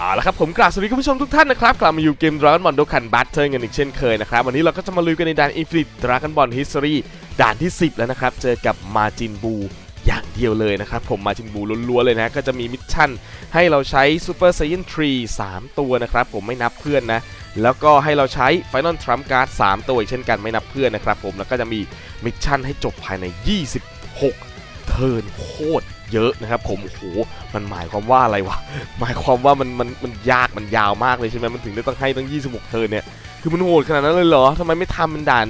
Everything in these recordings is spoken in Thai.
เอาละครับผมกราบสวัสดีคุณผู้ชมทุกท่านนะครับ กลับมาอยู่เกม Dragon Ball Dokkan Battle กันอีกเช่นเคยนะครับ วันนี้เราก็จะมาลุยกันในด่าน Infinite Dragon Ball History ด่านที่ 10 แล้วนะครับ เจอกับมาจินบูอย่างเดียวเลยนะครับ ผมมาจินบูล้วนๆเลยนะ ก็จะมีมิชชั่นให้เราใช้ Super Saiyan Tree 3ตัวนะครับ ผมไม่นับเพื่อนนะ แล้วก็ให้เราใช้ Final Trump Card 3 ตัวเช่นกันไม่นับเพื่อนนะครับผมแล้วก็จะมีมิชชั่นให้จบภายใน 26 เทิร์นโคตร เยอะนะครับผมโอ้โหมันหมายความว่าอะไรวะหมายความว่ามันมันมันยากมันยาวมากเลยใช่ไหมมันถึงได้ต้องให้ตั้ง 26 เทิร์นเนี่ยคือมันโหดขนาดนั้นเลยเหรอทำไมไม่ทำเป็นด่าน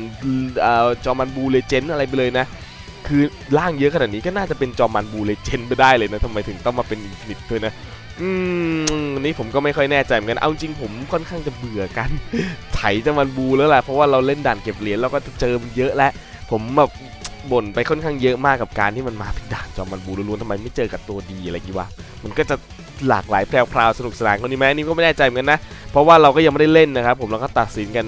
อ่อจอมันบูเลเจนด์อะไรไปเลยนะคือร่างเยอะขนาดนี้ก็น่าจะเป็นจอมันบูเลเจนด์ไปได้เลยนะทำไมถึงต้องมาเป็นอินฟินิตด้วยนะอืมนนี้ผมก็ไม่ค่อยแน่ใจเหมือนกันเอาจริงผมค่อนข้างจะเบื่อกันไถจอมันบูแล้วแหละเพราะว่าเราเล่นด่านเก็บเหรียญเราก็จะเจอมันเยอะแล้วผมแบบ บ่นไปค่อนข้างเยอะมากกับการที่มันมาเป็นด่านจอมันบูล้วนๆทำไมไม่เจอกับตัวดีอะไรกี่วะมันก็จะหลากหลายแพรวๆสนุกสนานคนนี้ไหมนี่ก็ไม่แน่ใจเหมือนกันนะ เพราะว่าเราก็ยังไม่ได้เล่นนะครับ ผมเราก็ตัดสินกัน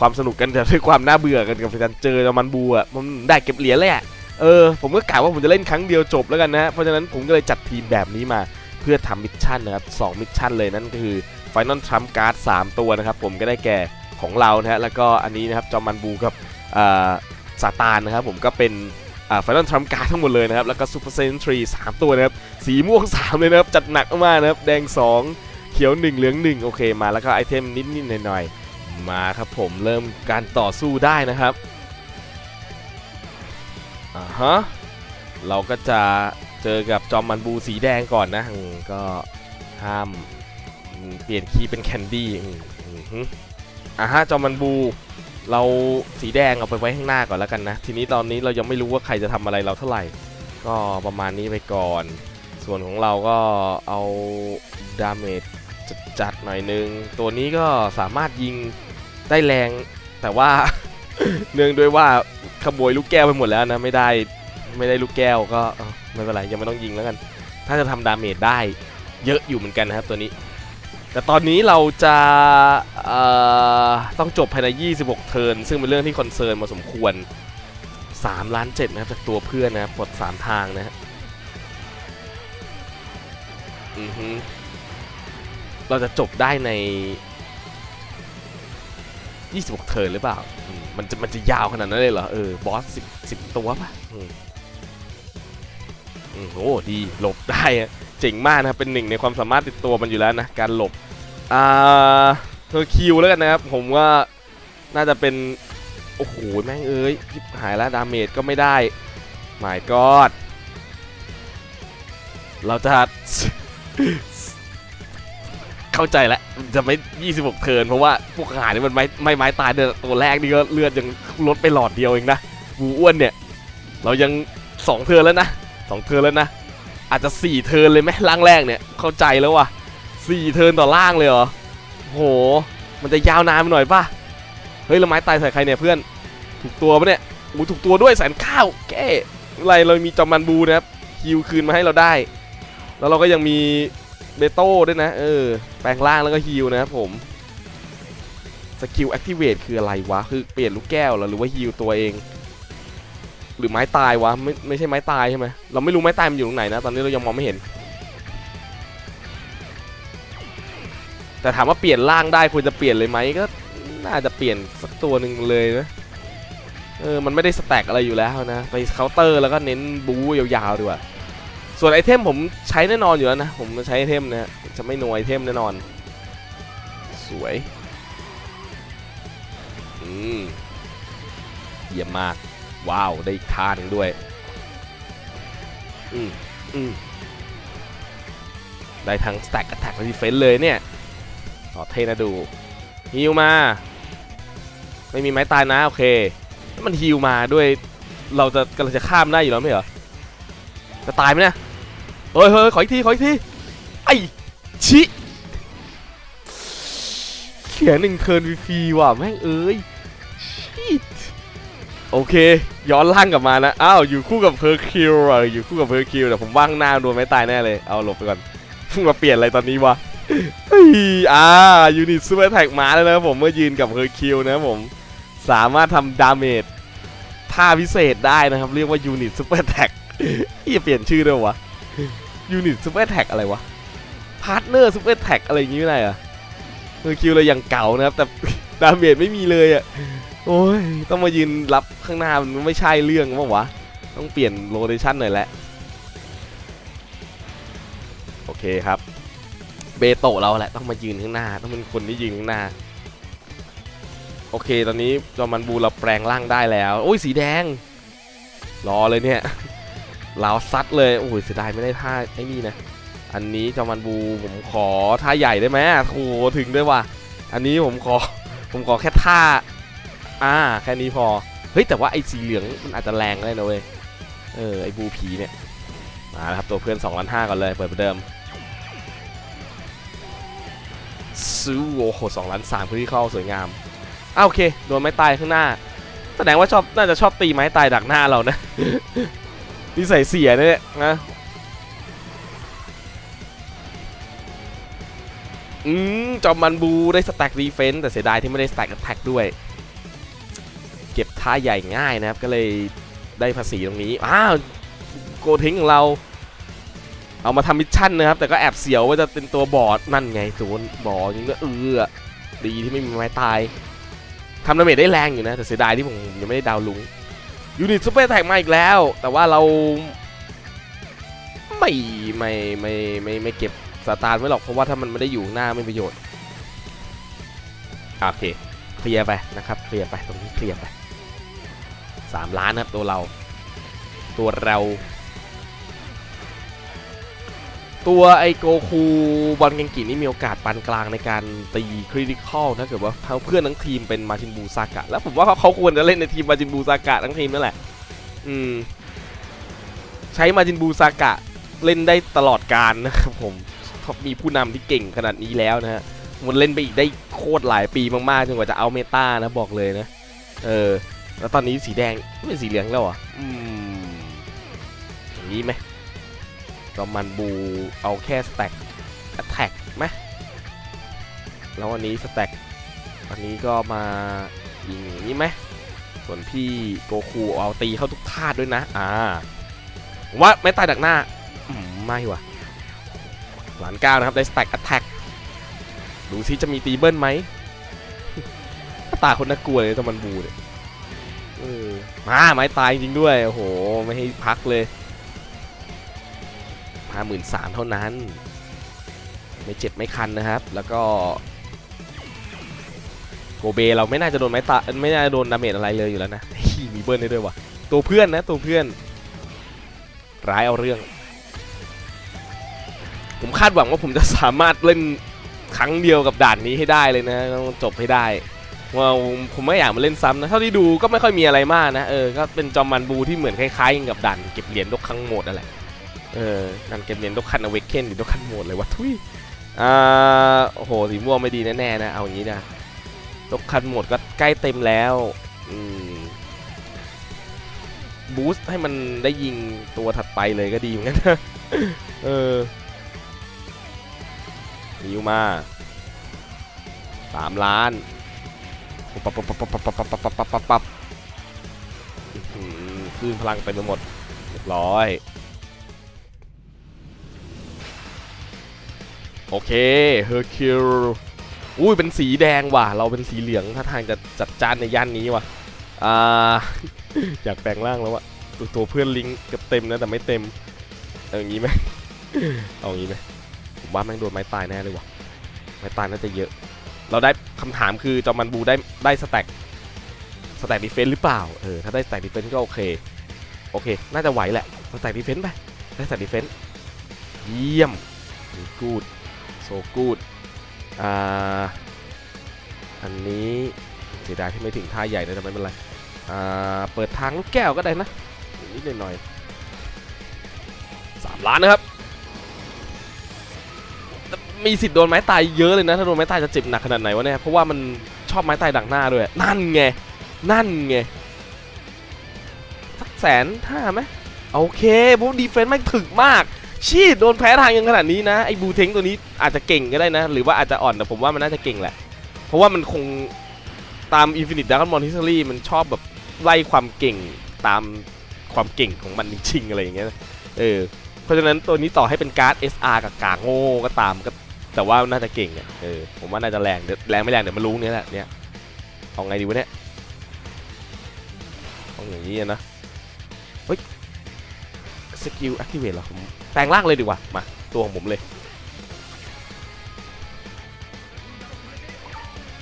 ความสนุกกันแต่ด้วยความน่าเบื่อกันกับการเจอจอมันบูอะมันได้เก็บเหรียญเลยอะเออผมก็กะว่าผมจะเล่นครั้งเดียวจบแล้วกันนะเพราะฉะนั้นผมก็เลยจัดทีมแบบนี้มาเพื่อทำมิชชั่นนะครับสองมิชชั่นเลยนั่นก็คือ Final Trump Card 3ตัวนะครับผมก็ได้แก่ของเรานะฮะแล้วก็อันนี้นะครับจอมันบูกับอ ซาตานนะครับผมก็เป็นอ่า Final Trump Card ทั้งหมดเลยนะครับ แล้วก็ Super Saiyan Tree 3ตัวนะครับ สีม่วง 3 เลยนะครับ จัดหนักมากนะครับ แดง 2 เขียว 1 เหลือง 1 โอเคมาแล้วก็ไอเทมนิดๆหน่อยๆ มาครับผมเริ่มการต่อสู้ได้นะครับอ่าฮะเราก็จะเจอกับจอมมันบูสีแดงก่อนนะก็ห้ามเปลี่ยนคีย์เป็นแคนดี้อ่าฮะจอมมันบู เราสีแดงเอาไปไว้ข้างหน้าก่อนแล้วกันนะ ทีนี้ตอนนี้เรายังไม่รู้ว่าใครจะทำอะไรเราเท่าไหร่ ก็ประมาณนี้ไปก่อน ส่วนของเราก็เอาดาเมจจัดๆหน่อยนึง ตัวนี้ก็สามารถยิงได้แรงแต่ว่าเนื่องด้วยว่าขโมยลูกแก้วไปหมดแล้วนะไม่ได้ไม่ได้ลูกแก้วก็ไม่เป็นไรยังไม่ต้องยิงแล้วกัน ถ้าจะทำดาเมจได้เยอะอยู่เหมือนกันนะครับตัวนี้ แต่ตอนนี้เราจะ ต้องจบภายใน 26 เทิร์นซึ่งเป็นเรื่องที่คอนเซิร์นมาสมควร 3 ล้าน7นะครับจากตัวเพื่อนนะครับกด 3 ทางนะฮะเราจะจบได้ใน 26 เทิร์นหรือเปล่า มันจะมันจะยาวขนาดนั้นเลยเหรอ เออ บอส 10 10 ตัวป่ะโอ้ดี หลบได้เจ๋งมากนะครับ เป็นหนึ่งในความสามารถติดตัวมันอยู่แล้วนะ การหลบ อ่า เธอคิวแล้วกันนะครับผมว่าน่าจะเป็นโอ้โหแม่งเอ้ยยิบหายแล้วดาเมจก็ไม่ได้หมายกอดเราจะเข้าใจแล้วจะไม่ 26 เทิร์นเพราะว่าพวกหานี่มันไม่ไม่ไม้ตายเดือตัวแรกนี่ก็เลือดยังลดไปหลอดเดียวเองนะบูอ้วนเนี่ย เรายัง 2 เทิร์นแล้วนะ 2 เทิร์นแล้วนะ อาจจะ 4 เทิร์นเลยไหมล่างแรกเนี่ยเข้าใจแล้วว่ะ4เทิร์นต่อล่างเลยเหรอ โห มันจะยาวนานไปหน่อยป่ะ เฮ้ยล้วไม้ตายใส่ใครเนี่ยเพื่อน ถูกตัวปะเนี่ยโอ้ถูกตัวด้วยแสนข้าวแก้อะไรเรามีจอมันบูนะครับฮิวคืนมาให้เราได้ แล้วเราก็ยังมีเบโต้ด้วยนะ เออ แปลงร่างแล้วก็ฮิวนะครับผม สกิลแอคทีเวตคืออะไรวะ คือเปลี่ยนลูกแก้วหรอหรือว่าฮิวตัวเอง หรือไม้ตายวะ ไม่ไม่ใช่ไม้ตายใช่ไหมเราไม่รู้ไม้ตายมันอยู่ตรงไหนนะ ตอนนี้เรายังมองไม่เห็น แต่ถามว่าเปลี่ยนร่างได้ควรจะเปลี่ยนเลยไหมก็น่าจะเปลี่ยนสักตัวหนึ่งเลยนะเออมันไม่ได้สแต็กอะไรอยู่แล้วนะ ไปเคาน์เตอร์แล้วก็เน้นบู๊ยาวๆดีกว่าส่วนไอเทมผมใช้แน่นอนอยู่แล้วนะ ผมจะใช้ไอเทมนะจะไม่หน่วยไอเทมแน่นอน สวยอืมเยี่ยมมาก ว้าวได้อีกท่าหนึ่งด้วยอืมอืมได้ทั้ง stack attack และ defense เลยเนี่ย ต่อเทนะดูฮิวมา ไม่มีไม้ตายนะ โอเคถ้ามันฮิวมาด้วย เราจะกำลังจะข้ามได้อยู่แล้วไม่เหรอ จะตายไหมเนี่ยเฮ้ยเฮ้ยขออีกที ขออีกที ไอชิเขียนหนึ่งเทิร์นฟรีว่ะแม่งเอ้ยโอเค ย้อนล่างกลับมานะ อ้าว อยู่คู่กับเพอร์คิวอะอยู่คู่กับเพอร์คิวแต่ผมว่างหน้าโดนไม่ตายแน่เลย เอาหลบไปก่อนเพิ่งมาเปลี่ยนอะไรตอนนี้วะ อ่ายูนิตซูเปอร์แท็กมาแล้วนะผมเมื่อยืนกับเพอร์คิวนะผมสามารถทำดาเมจท่าพิเศษได้นะครับ เรียกว่ายูนิตซูเปอร์แท็กที่เปลี่ยนชื่อด้วยวะยูนิตซูเปอร์แท็กอะไรวะภาร์ทเนอร์ซูเปอร์แท็กอะไรอย่างงี้ไม่ได้เหรอะเฮอร์คิวเลยอย่างเก่านะครับ แต่ดาเมจไม่มีเลยอะโอ้ยต้องมายืนรับข้างหน้ามันไม่ใช่เรื่องมั้งวะต้องเปลี่ยนโลเคชั่นหน่อยแหละโอเคครับ เบโตะเราแหละต้องมายืนข้างหน้า ต้องเป็นคนที่ยืนข้างหน้า โอเคตอนนี้จอมันบูเราแปลงร่างได้แล้วโอ้ยสีแดง รอเลยเนี่ยเราซัดเลยโอ้ยเสียดายไม่ได้ท่าไอ้นี่นะอันนี้จอมันบูผมขอท่าใหญ่ได้ไหมโอ้โหถึงด้วยว่ะอันนี้ผมขอผมขอแค่ท่าอ่าแค่นี้พอเฮ้ยแต่ว่าไอ้สีเหลืองมันอาจจะแรงได้นะเว้ยเออไอ้บูผีเนี่ยมาครับตัวเพื่อน2ล้านห้าก่อนเลยเปิดประเดิม ซูโอ้โหสองล้านสามพื้นที่เข้าสวยงามอ้าโอเคโดนไม้ตายข้างหน้า แสดงว่าชอบน่าจะชอบตีไม้ตายดักหน้าเรานะนิสัยเสียเนี่ยนะอืมจอมมันบูได้สแต็กดีเฟนต์แต่เสียดายที่ไม่ได้สแต็กแท็กด้วย เก็บท่าใหญ่ง่ายนะครับ ก็เลยได้ภาษีตรงนี้ อ้าว โกทิ้งของเรา เอามาทำมิชชั่นนะครับ แต่ก็แอบเสียวว่าจะเป็นตัวบอดนั่นไงตัวบอดยิงก็เออดีที่ไม่มีไม้ตายทำดาเมจได้แรงอยู่นะ แต่เสียดายที่ผมยังไม่ได้ดาวลุงยูนิตซูเปอร์แท็กมาอีกแล้ว แต่ว่าเรา ไม่ไม่ไม่ไม่ไม่เก็บสตาร์ไว้หรอกเพราะว่าถ้ามันไม่ได้อยู่หน้าไม่ประโยชน์โอเคเคลียร์ไปนะครับเคลียร์ไปตรงนี้เคลียร์ไปสามล้านนะครับตัวเรา ตัวเรา ตัวไอโกคูบอลเกงกินี่มีโอกาสปานกลางในการตีคริติคอลถ้าเกิดว่าเพื่อนทั้งทีมเป็นมาจินบูซากะ แล้วผมว่าเขาเขาควรจะเล่นในทีมมาจินบูซากะทั้งทีมนั่นแหละ อืม ใช้มาจินบูซากะเล่นได้ตลอดการนะครับผมมีผู้นำที่เก่งขนาดนี้แล้วนะฮะมันเล่นไปอีกได้โคตรหลายปีมากๆจนกว่าจะเอาเมตานะบอกเลยนะ เออ แล้วตอนนี้สีแดงไม่เป็นสีเหลืองแล้วอะอืมอย่างนี้ไหม ก็มันบูเอาแค่สแต็กแท็กไหมแล้ววันนี้สแต็กวันนี้ก็มายิงอย่างนี้ไหมส่วนพี่โกคูเอาตีเข้าทุกธาตุด้วยนะ อ่าว่าไม่ตายดักหน้าไม่ว่ะหลานก้าวนะครับได้สแต็กแท็กดูซิจะมีตีเบิ้ลไหมตาคนน่ากลัวเลยตะมันบูเนี่ยมาไม้ตายจริงด้วย โอ้โห ไม่ให้พักเลย ห้าหมื่นสามเท่านั้น ไม่เจ็บไม่คันนะครับ แล้วก็โกเบเราไม่น่าจะโดนไม้ตาไม่น่าจะโดนดาเมจอะไรเลยอยู่แล้วนะมีเบิร์นได้ด้วยว่ะตัวเพื่อนนะตัวเพื่อน ร้ายเอาเรื่อง ผมคาดหวังว่าผมจะสามารถเล่นครั้งเดียวกับด่านนี้ให้ได้เลยนะต้องจบให้ได้ว่าผมไม่อยากมาเล่นซ้ำนะเท่าที่ดูก็ไม่ค่อยมีอะไรมากนะเออก็เป็นจอมมันบูที่เหมือนคล้ายๆกับด่านเก็บเหรียญดกครั้งโหมดนั่นแหละ เออด่านเก็บเหรียญดกคันอเวกเคนหรือดกคันโหมดเลยวะทุยอ่าโอ้โหสีม่วงไม่ดีแน่ๆนะเอาอย่างนี้นะดกคันโหมดก็ใกล้เต็มแล้วอืมบูสต์ให้มันได้ยิงตัวถัดไปเลยก็ดีเหมือนกันนะเออนิวมาสามล้านปับปับปับปับปับปับปับปับปับปับปับปับอื้อหือคลื่นพลังเต็มไปหมดเรียบร้อย โอเคเฮอร์คิวอุ้ยเป็นสีแดงว่ะ เราเป็นสีเหลืองถ้าทางจะจัดจ้านในย่านนี้ว่ะอ่าอยากแปลงร่างแล้วอะตัวตัวเพื่อนลิงก์เกือบเต็มนะแต่ไม่เต็มเอาอย่างนี้ไหมเอาอย่างนี้ไหมผมว่าแม่งโดนไม้ตายแน่เลยว่ะไม้ตายน่าจะเยอะ เราได้คำถามคือจอมันบูได้ได้สแต็กสแต็กดีเฟนต์หรือเปล่าเออถ้าได้สแต็กดีเฟนต์ก็โอเคโอเค น่าจะไหวแหละสแต็กดีเฟนต์ไปได้สแต็กดีเฟนต์เยี่ยมกูด โซกูดอ่าอันนี้เสียดายที่ไม่ถึงท่าใหญ่นะแต่ไม่เป็นไรอ่าเปิดทางลูกแก้วก็ได้นะนิดหน่อยสามล้านนะครับมีสิทธิ์โดนไม้ตายเยอะเลยนะถ้าโดนไม้ตายจะเจ็บหนักขนาดไหนวะเนี่ยเพราะว่ามันชอบไม้ตายดักหน้าด้วยนั่นไงนั่นไงสักแสนห้าไหมโอเคพวกดีเฟนส์ไม่ถึกมาก ชีดโดนแพ้ทางยังขนาดนี้นะไอ้บูเทงตัวนี้อาจจะเก่งก็ได้นะ หรือว่าอาจจะอ่อนแต่ผมว่ามันน่าจะเก่งแหละ เพราะว่ามันคงตาม Infinite Dragon Ball History มันชอบแบบไล่ความเก่งตามความเก่งของมันจริงๆอะไรอย่างเงี้ยเออเพราะฉะนั้นตัวนี้ต่อให้เป็นการ์ด SR กับกาโง่ก็ตามก็แต่ว่าน่าจะเก่งอะเออผมว่าน่าจะแรงเดี๋ยวแรงไม่แรงเดี๋ยวมารู้เนี่ยแหละเนี่ยเอาไงดีวะเนี่ยเอาอย่างนี้นะเฮ้ย สกิลแอคทีเวทหรอผมแปลงร่างเลยดีกว่า มา ตัวของผมเลย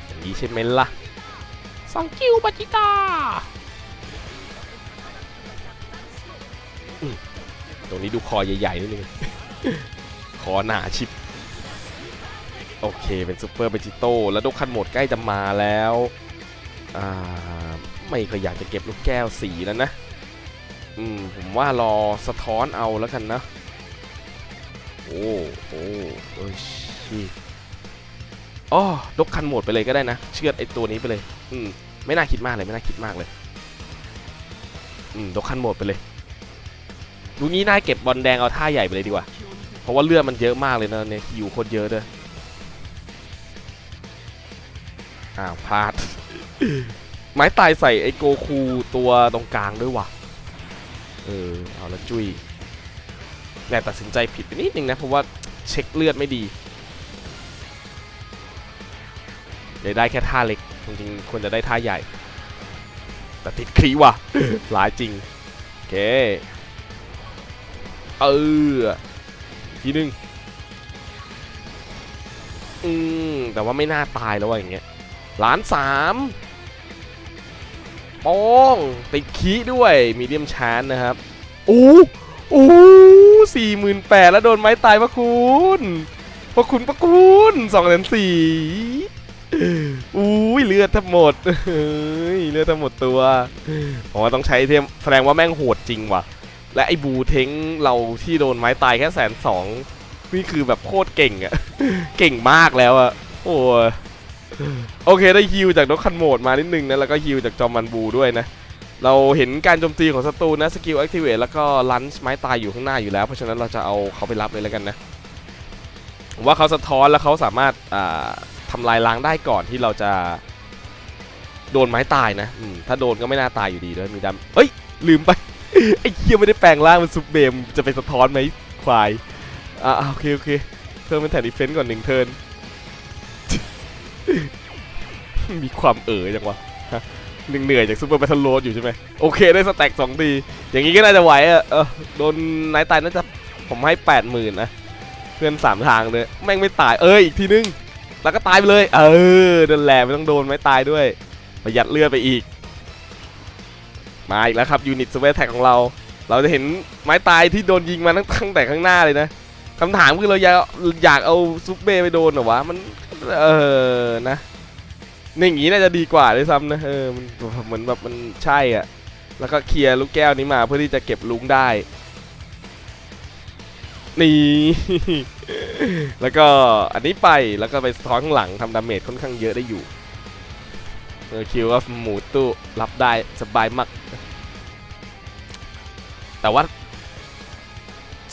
อย่างนี้ใช่ไหมล่ะสังกิวบัจิตาตรงนี้ดูคอใหญ่ๆนิดนึง คอหนาชิบ โอเคเป็นซูเปอร์เบจิโต้แล้วดกคันโหมดใกล้จะมาแล้ว ไม่เคยอยากจะเก็บลูกแก้วสีแล้วนะ อืมผมว่ารอสะท้อนเอาแล้วกันนะ โอ้โอ้เอ้ยชิอ๋อดกคันโหมดไปเลยก็ได้นะ เชือดไอตัวนี้ไปเลย อืมไม่น่าคิดมากเลยไม่น่าคิดมากเลย อืมดกคันโหมดไปเลยดูงี้น่าเก็บบอลแดงเอาท่าใหญ่ไปเลยดีกว่า เพราะว่าเลือดมันเยอะมากเลยนะเนี่ยอยู่โคตรเยอะด้วยอ้าวพลาด ไม้ตายใส่ไอโกคูตัวตรงกลางด้วยว่ะ เออเอาละจุ้ยแต่ตัดสินใจผิดไปนิดนึงนะเพราะว่าเช็คเลือดไม่ดีเลยได้แค่ท่าเล็กจริงๆควรจะได้ท่าใหญ่ แต่ติดครีว่ะหลายจริงโอเคเออทีหนึงอืมแต่ว่าไม่น่าตายแล้วว่ะอย่างเงี้ยล้านสาม ป้องติดคีด้วยมีเดียมชานนะครับโอ้โอ้สี่หมื่นแปดแล้วโดนไม้ตายพระคุณพระคุณพระคุณสองแสนสี่อุ้ยเลือดทั้งหมดเลือดทั้งหมดตัวผมว่าต้องใช้เทมแสดงว่าแม่งโหดจริงว่ะ และไอ้บูเทงเราที่โดนไม้ตายแค่แสนสองนี่คือแบบโคตรเก่งอะเก่งมากแล้วอะโอ้ โอเคได้ฮิวจากนกคันโหมดมานิดนึงนะแล้วก็ฮิวจากจอมมันบูด้วยนะเราเห็นการโจมตีของศัตรูนะสกิลแอคทีเวตแล้วก็ลันช์ไม้ตายอยู่ข้างหน้าอยู่แล้ว เพราะฉะนั้นเราจะเอาเขาไปรับเลยแล้วกันนะว่าเขาสะท้อนแล้วเขาสามารถอ่าทำลายล้างได้ก่อนที่เราจะโดนไม้ตายนะถ้าโดนก็ไม่น่าตายอยู่ดีด้วยมีดำเอ้ย ลืมไป ไอ้เคียไม่ได้แปลงร่างเป็นซุปเบมจะไปสะท้อนไหมควายอ่าโอเคโอเคเพิ่มเป็นแถบดิเฟนต์ก่อนหนึ่งเทิร์น มีความเอ๋อจังวะฮะหนึ่เหนื่อยจากซูเปอร์แบทเทิลโรดอยู่ใช่ไหมโอเคได้สแต็กสองทีอย่างนี้ก็น่าจะไหวอะเออโดนนายตายน่าจะผมให้แปดหมื่นนะเพื่อนสามทางเลยแม่งไม่ตายเอ้ยอีกทีนึง แล้วก็ตายไปเลย เออเดินแหลไม่ต้องโดนไม่ตายด้วย ประหยัดเลือดไปอีก มาอีกแล้วครับยูนิตสเวทแท็กของเรา เราจะเห็นไม้ตายที่โดนยิงมาตั้งแต่ข้างหน้าเลยนะ คำถามคือเราอยากอยากเอาซุปเบย์ไปโดนเหรอวะมันเออนะนี่อย่างงี้น่าจะดีกว่าด้วยซ้ำนะเออมันเหมือนแบบมันใช่อะ แล้วก็เคลียร์ลูกแก้วนี้มาเพื่อที่จะเก็บลุงได้ นี่ แล้วก็อันนี้ไปแล้วก็ไปสะท้อนข้างหลังทำดาเมจค่อนข้างเยอะได้อยู่เออคิวว่าหมูตู้รับได้สบายมาก แต่ว่า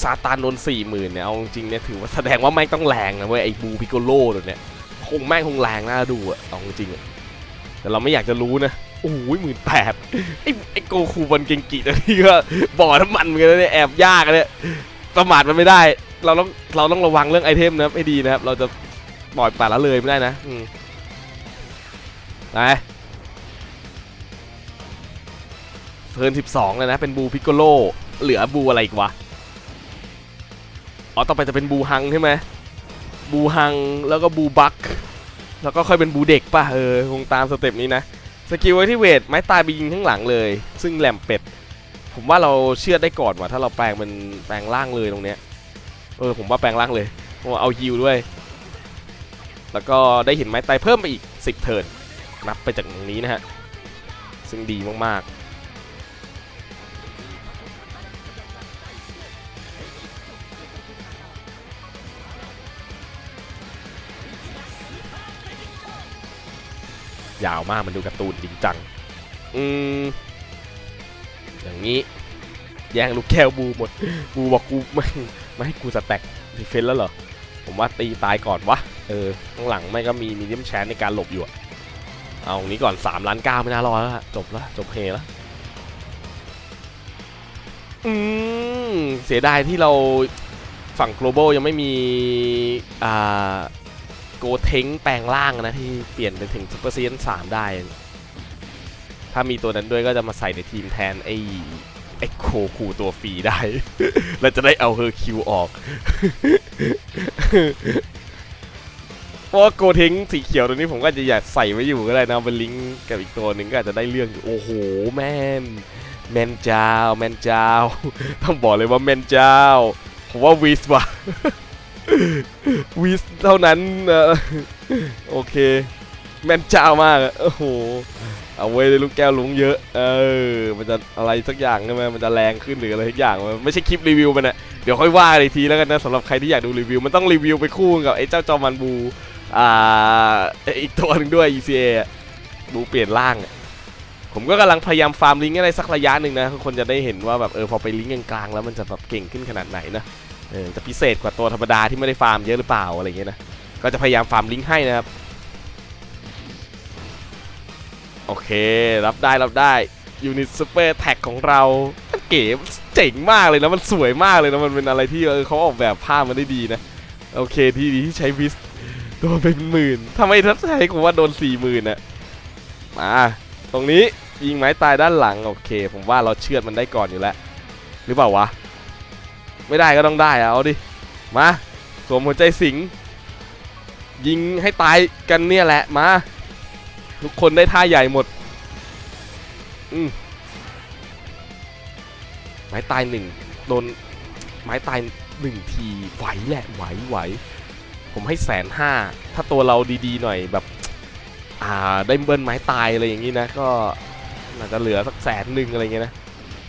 ซาตานโดนสี่หมื่นเนี่ยเอาจริงเนี่ยถือว่าแสดงว่าแม่งต้องแรงนะเว้ยไอ้บูพิโกโลตัวเนี่ยคงแม่งคงแรงน่าดูอะเอาจริงอะแต่เราไม่อยากจะรู้นะโอ้โหหมื่นแปดไอ้ไอ้โกคูบอลเกงกิตัวนี้ก็บ่อน้ำมันเหมือนกันนะเนี่ยแอบยากเนี่ยประมาทมันไม่ได้ เราต้องเราต้องระวังเรื่องไอเทมนะครับให้ดีนะครับ เราจะปล่อยปละละเลยไม่ได้นะอไปเทิร์น12เลยนะเป็นบูพิกโกโลเหลือบูอะไรอีกวะ อ๋อต่อไปจะเป็นบูฮังใช่ไหมบูฮังแล้วก็บูบักแล้วก็ค่อยเป็นบูเด็กป่ะเออคงตามสเต็ปนี้นะสกิลไว้ที่เวทไม้ตายไปยิงข้างหลังเลย ซึ่งแหลมเป็ด ผมว่าเราเชื่อได้ก่อนว่ะถ้าเราแปลงเป็นแปลงล่างเลยตรงเนี้ยเออผมว่าแปลงล่างเลยเพราะว่าเอาฮิวด้วย แล้วก็ได้เห็นไม้ตายเพิ่มไปอีก 10 เทิร์นนับไปจากตรงนี้นะฮะซึ่งดีมากๆ ยาวมากมันดูการ์ตูนจริงจัง อืม อย่างนี้ แย่งลูกแก้วบูหมด บูบอกกูไม่ไม่ให้กูสแต็กดีเฟนส์แล้วเหรอ ผมว่าตีตายก่อนวะ เออ ข้างหลังไม่ก็มีมีเดียมแชนในการหลบอยู่อะเอางี้ก่อน3ล้านเก้าไม่น่ารอดแล้วฮะจบแล้วจบเพลแล้วอืมเสียดายที่เราฝั่ง global ยังไม่มีอ่า โกเทงแปลงร่างนะที่เปลี่ยนเป็นถึงซูเปอร์เซียนสามได้ ถ้ามีตัวนั้นด้วยก็จะมาใส่ในทีมแทนไอ้ไอ้โคคูตัวฟรีได้แล้วจะได้เอาเฮอร์คิวออก เพราะโกเทงสีเขียวตัวนี้ผมก็จะอยากใส่ไว้อยู่ก็ได้นะเป็นลิงก์กับอีกตัวหนึ่งก็อาจจะได้เรื่องอยู่โอ้โหแม่นแมนเจ้าแมนเจ้า ต้องบอกเลยว่าแมนเจ้าผมว่าวิสว่ะ วิสเท่านั้นโอเค แมนเจ้ามากโอ้โหเอาไว้เลยลูกแก้วลุงเยอะ เออ มันจะอะไรสักอย่างใช่ไหมมันจะแรงขึ้นหรืออะไรสักอย่างมันไม่ใช่คลิปรีวิวมันอะเดี๋ยวค่อยว่าอีกทีแล้วกันนะสำหรับใครที่อยากดูรีวิว มันต้องรีวิวไปคู่กับไอ้เจ้าจอมันบู อ่า อีกตัวหนึ่งด้วย ECA บูเปลี่ยนร่าง ผมก็กำลังพยายามฟาร์มลิงก์อะไรสักระยะหนึ่งนะ คนจะได้เห็นว่าแบบเออพอไปลิงก์กลางๆแล้วมันจะแบบเก่งขึ้นขนาดไหนนะ เออจะพิเศษกว่าตัวธรรมดาที่ไม่ได้ฟาร์มเยอะหรือเปล่าอะไรอย่างเงี้ยนะก็จะพยายามฟาร์มลิงก์ให้นะครับโอเค รับได้รับได้ยูนิตซูเปอร์แท็กของเราเก๋เจ๋งมากเลยนะมันสวยมากเลยนะมันเป็นอะไรที่เออเขาออกแบบภาพมาได้ดีนะโอเคที่ดีที่ใช้วิสโดนไปเป็นหมื่นทำไมทัศใช้กูว่าโดนสี่หมื่นอะมาตรงนี้ยิงไม้ตายด้านหลังโอเค ผมว่าเราเชือดมันได้ก่อนอยู่แล้ว หรือเปล่าวะ ไม่ได้ก็ต้องได้เอาดิ มาสวมหัวใจสิง ยิงให้ตายกันเนี่ยแหละมา ทุกคนได้ท่าใหญ่หมด อืมไม้ตายหนึ่งโดนไม้ตายหนึ่งทีไหวแหละไหวไหว ผมให้แสนห้าถ้าตัวเราดีๆหน่อยแบบ อ่าได้เบิ้ลไม้ตายอะไรอย่างนี้นะ ก็น่าจะเหลือสักแสนหนึ่งอะไรเงี้ยนะ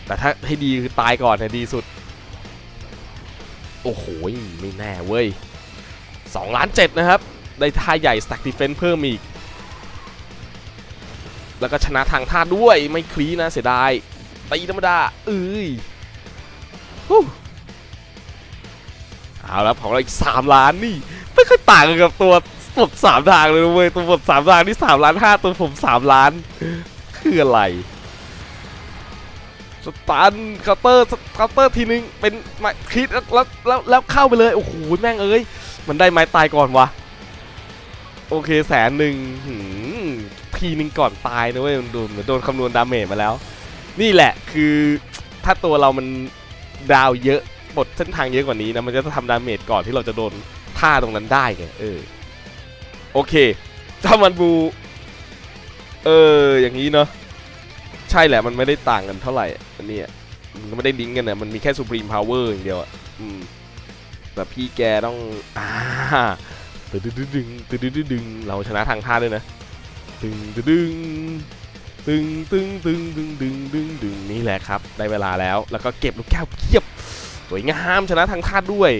แต่ถ้าให้ดีคือตายก่อนเนี่ยดีสุด โอ้โห ไม่แน่เว้ย2ล้าน7นะครับ ได้ท่าใหญ่ Stack Defense เพิ่มอีก แล้วก็ชนะทางท่าด้วยไม่คลีนะเสียดายตีธรรมดาเอ้ยฮู้เอาแล้วของเราอีก 3 ล้านนี่ ไม่ค่อยต่างกันกับตัวปลดสามทางเลยเว้ยตัวปลดสามทางนี่3ล้านห้าตัวผม3ล้าน คืออะไร สตันเคาน์เตอร์เคาน์เตอร์ทีนึงเป็นไม้คิดแล้วแล้วแล้วเข้าไปเลยโอ้โหแม่งเอ้ยมันได้ไม้ตายก่อนวะโอเคแสนหนึ่งทีนึงก่อนตายนะเว้ยมันโดนเหมือนโดนคำนวณดาเมจมาแล้ว นี่แหละคือถ้าตัวเรามันดาวเยอะบทเส้นทางเยอะกว่านี้นะมันจะทำดาเมจก่อนที่เราจะโดนท่าตรงนั้นได้ไงเออโอเคเจ้ามันบู เอออย่างนี้เนาะ ใช่แหละมันไม่ได้ต่างกันเท่าไหร่อันนี้มันไม่ได้ลิงก์กันนะมันมีแค่ Supreme Power อย่างเดียวอืมแบบพี่แกต้องอ่าตึดึดึงตึดึดึงเราชนะทางท่าด้วยนะตึงตึดึงตึงตึงตึงตึงดึงดึงดึงนี่แหละครับ ได้เวลาแล้วแล้วก็เก็บลูกแก้วเพียบสวยงามชนะทางท่าด้วย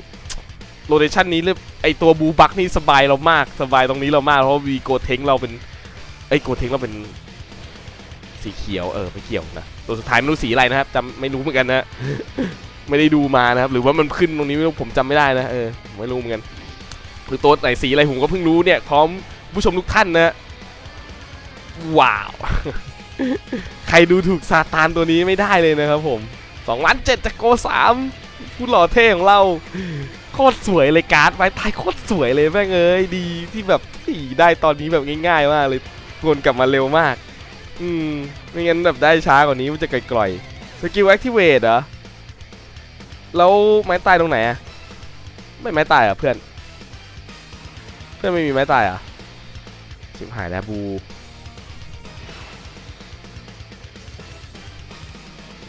โรเตชันนี้เลยไอตัวบูบักนี่สบายเรามากสบายตรงนี้เรามากเพราะวีโกเทงเราเป็นไอโกเทงเราเป็น สีเขียวเออไม่เกี่ยวนะตัวสุดท้ายไม่รู้สีอะไรนะครับจำไม่รู้เหมือนกันนะไม่ได้ดูมานะครับ หรือว่ามันขึ้นตรงนี้ไม่รู้ผมจำไม่ได้นะเออไม่รู้เหมือนกันคือตัวไหนสีอะไรผมก็เพิ่งรู้เนี่ยพร้อมผู้ชมทุกท่านนะว้าว ใครดูถูกซาตานตัวนี้ไม่ได้เลยนะครับผม2ล้านเจ็ดจากโกสามผู้หล่อเท่ของเราโคตรสวยเลยการ์ดไว้ท้ายโคตรสวยเลยแม่งเอ้ยดีที่แบบอีได้ตอนนี้แบบง่ายๆมากเลยวนกลับมาเร็วมาก อืม ไม่งั้นแบบได้ช้ากว่านี้มันจะไกร่อยๆสกิลแอคทีเวตเหรอ แล้วไม้ตายตรงไหนอะไม่ไม้ตายอะเพื่อน เพื่อนไม่มีไม้ตายอะชิบหายแล้วบู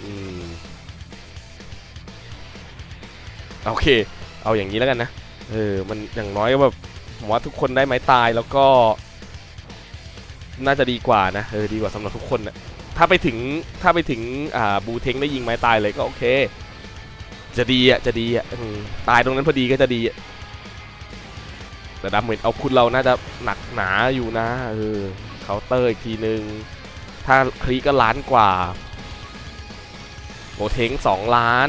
อืมโอเค เอาอย่างนี้แล้วกันนะ เออ มันอย่างน้อยก็แบบผมว่าทุกคนได้ไม้ตายแล้วก็ น่าจะดีกว่านะเออดีกว่าสำหรับทุกคนนะถ้าไปถึงถ้าไปถึงอ่าบูเทงได้ยิงไม้ตายเลยก็โอเค จะดีอะจะดีอะอตายตรงนั้นพอดีก็จะดีแต่ดาเหมือนเอาคุณเราน่าจะหนักหนาอยู่นะเออเคาน์เตอร์อีกทีนึง ถ้าคลีก็ล้านกว่าโบเทงสองล้าน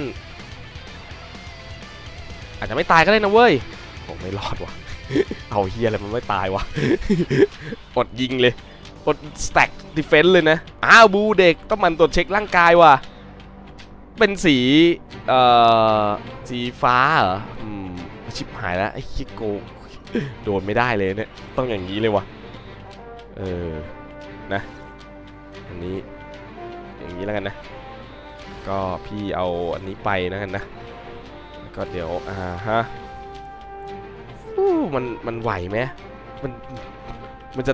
อาจจะไม่ตายก็ได้นะเว้ยผมไม่รอดว่ะ เอาเฮียอะไรมันไม่ตายวะ อดยิงเลย ดสแต็กดิเฟนส์เลยนะ อ้าวบูเด็กต้องมันตรวจเช็คร่างกายว่ะ เป็นสี เอ่อ สีฟ้าเหรอ อืม ชิบหายแล้วไอ้คิโกโดนไม่ได้เลยเนี่ย ต้องอย่างนี้เลยวะเออ นะ อันนี้ อย่างนี้แล้วกันนะ ก็พี่เอาอันนี้ไปแล้วกันนะ ก็เดี๋ยว อ่าฮะมัน มันไหวไหมมัน มันจะ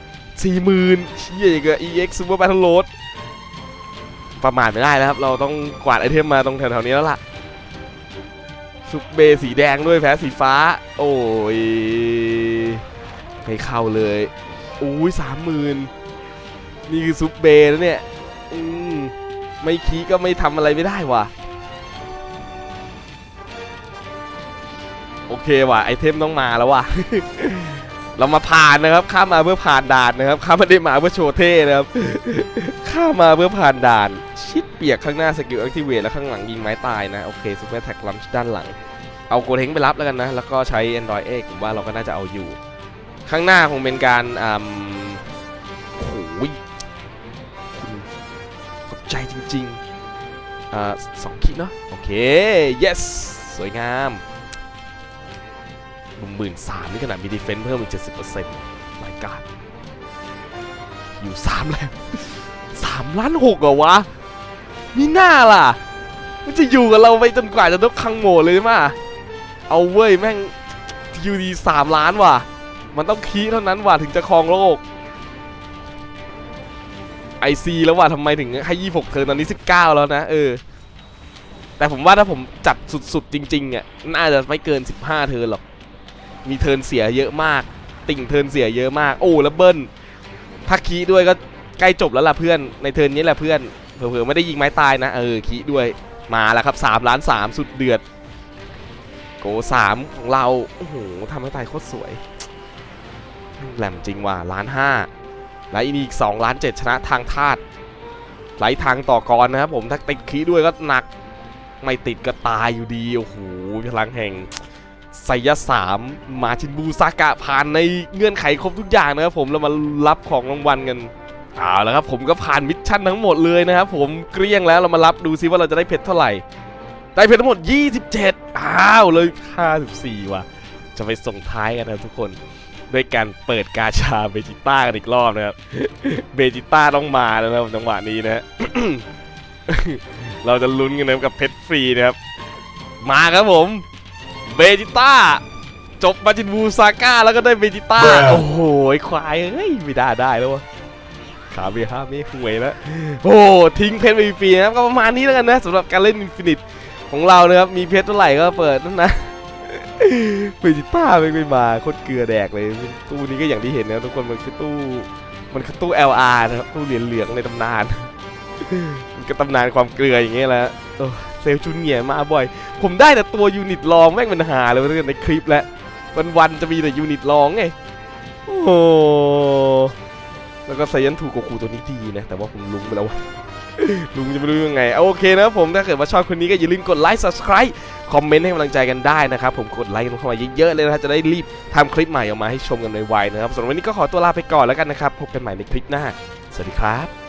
สี่หมื่นเชี่ยอย่างกับ EX Super Battle Load ประมาทไม่ได้แล้วครับ เราต้องกวาดไอเทมมาตรงแถวๆนี้แล้วล่ะซุปเบสีแดงด้วยแพ้สีฟ้า โอ้ยไม่เข้าเลยอุ้ยสามหมื่นนี่คือซุปเบย์แล้วเนี่ยอืมไม่คีก็ไม่ทำอะไรไม่ได้ว่ะ โอเคว่ะไอเทมต้องมาแล้วว่ะ เรามาผ่านนะครับ ข้ามมาเพื่อผ่านด่านนะครับ ข้ามไม่ได้มาเพื่อโชว์เท่นะครับ ข้ามมาเพื่อผ่านด่าน ชิดเปียกข้างหน้าสกิลแอคทีเวทแล้วข้างหลังยิงไม้ตายนะ โอเคซูเปอร์แท็กลัมช์ด้านหลัง เอาโกเทงไปรับแล้วกันนะ แล้วก็ใช้ Android X ผมว่าเราก็น่าจะเอาอยู่ ข้างหน้าคงเป็นการอืมโอ้โหขอบใจจริงๆอ่าสองคิดเนาะ โอเค yes สวยงาม หมื่นสามนี่ขนาดมีดีเฟนส์เพิ่มอีกเจ็ดสิบเปอร์เซ็นต์รายการอยู่สามแล้วสามล้านหกเหรอวะ มีหน้าล่ะ มันจะอยู่กับเราไปจนกว่าจะต้องคังโหมดเลยมั้ยเอาเว้ยแม่งยูดีสามล้านว่ะ มันต้องคีเท่านั้นว่ะถึงจะครองโลกไอซีแล้วว่ะทำไมถึงให้ยี่หกเทิร์นตอนนี้สิบเก้าแล้วนะเออ แต่ผมว่าถ้าผมจัดสุดๆจริงๆอะน่าจะไม่เกิน15เทิร์นหรอก มีเทินเสียเยอะมาก ติ่งเทินเสียเยอะมาก โอ้แล้วเบิ้ลถ้าคีด้วยก็ใกล้จบแล้วล่ะเพื่อน ในเทินนี้แหละเพื่อน เผื่อๆไม่ได้ยิงไม้ตายนะ เออคีด้วย มาแล้วครับ3ล้าน3สุดเดือด โกสามของเรา โอ้โหทำให้ตายโคตรสวย แหลมจริงว่ะล้านห้าและอีกอีก2ล้าน7ชนะทางธาตุไหลทางต่อกรนะครับผมถ้าติดคีด้วยก็หนัก ไม่ติดก็ตายอยู่ดี โอ้โหพลังแห่ง ไซยะสามมาชินบูซากะผ่านในเงื่อนไขครบทุกอย่างนะครับผมเรามารับของรางวัลกันเอาแล้วครับผมก็ผ่านมิชชั่นทั้งหมดเลยนะครับผมเกลี้ยงแล้วเรามารับดูซิว่าเราจะได้เพชรเท่าไหร่ ได้เพชรทั้งหมด 27 อ้าวเลย 54 ว่ะ จะไปส่งท้ายกันนะทุกคน ด้วยการเปิดกาชาเบจิต้ากันอีกรอบนะครับ เบจิต้าต้องมาแล้วนะครับจังหวะนี้นะเราจะลุ้นกันนะกับเพชรฟรีนะครับ มาครับผม จิต้า จบมาจินบูซาก้าแล้วก็ได้เบจิต้า โอ้โหควายเฮ้ยไม่ได้ได้แล้ววะขาเบียร์ห้าไม่ห่วยแล้ว โอ้ทิ้งเพชรไปฟรีๆนะครับก็ประมาณนี้แล้วกันนะสำหรับการเล่นอินฟินิตของเรานะครับมีเพชรเท่าไหร่ก็เปิดนั่นนะเบจิต้าไม่ไม่มาโคตรเกลือแดกเลย ตู้นี้ก็อย่างที่เห็นนะทุกคนมันคือตู้มันคือตู้ LR นะครับตู้เหรียญเหลืองในตำนานมันก็ตำนานความเกลืออย่างเงี้ยแหละ เซลจูเนียมาบ่อย ผมได้แต่ตัวยูนิตรองแม่งมันหาเลยในคลิปแล้ววันวันๆจะมีแต่ยูนิตรองไงโอ้แล้วก็ไซยันถูกโกคูตัวนี้ดีนะ แต่ว่าผมลุงไปแล้วลุงจะไม่รู้ยังไงเอาโอเคนะผมถ้าเกิดว่าชอบคนนี้ก็อย่าลืมกดไลค์ subscribe คอมเมนต์ให้กำลังใจกันได้นะครับ ผมกดไลค์กันเข้ามาเยอะๆเลยนะจะได้รีบทำคลิปใหม่ออกมาให้ชมกันไวๆนะครับสำหรับวันนี้ก็ขอตัวลาไปก่อนแล้วกันนะครับ พบกันใหม่ในคลิปหน้า สวัสดีครับ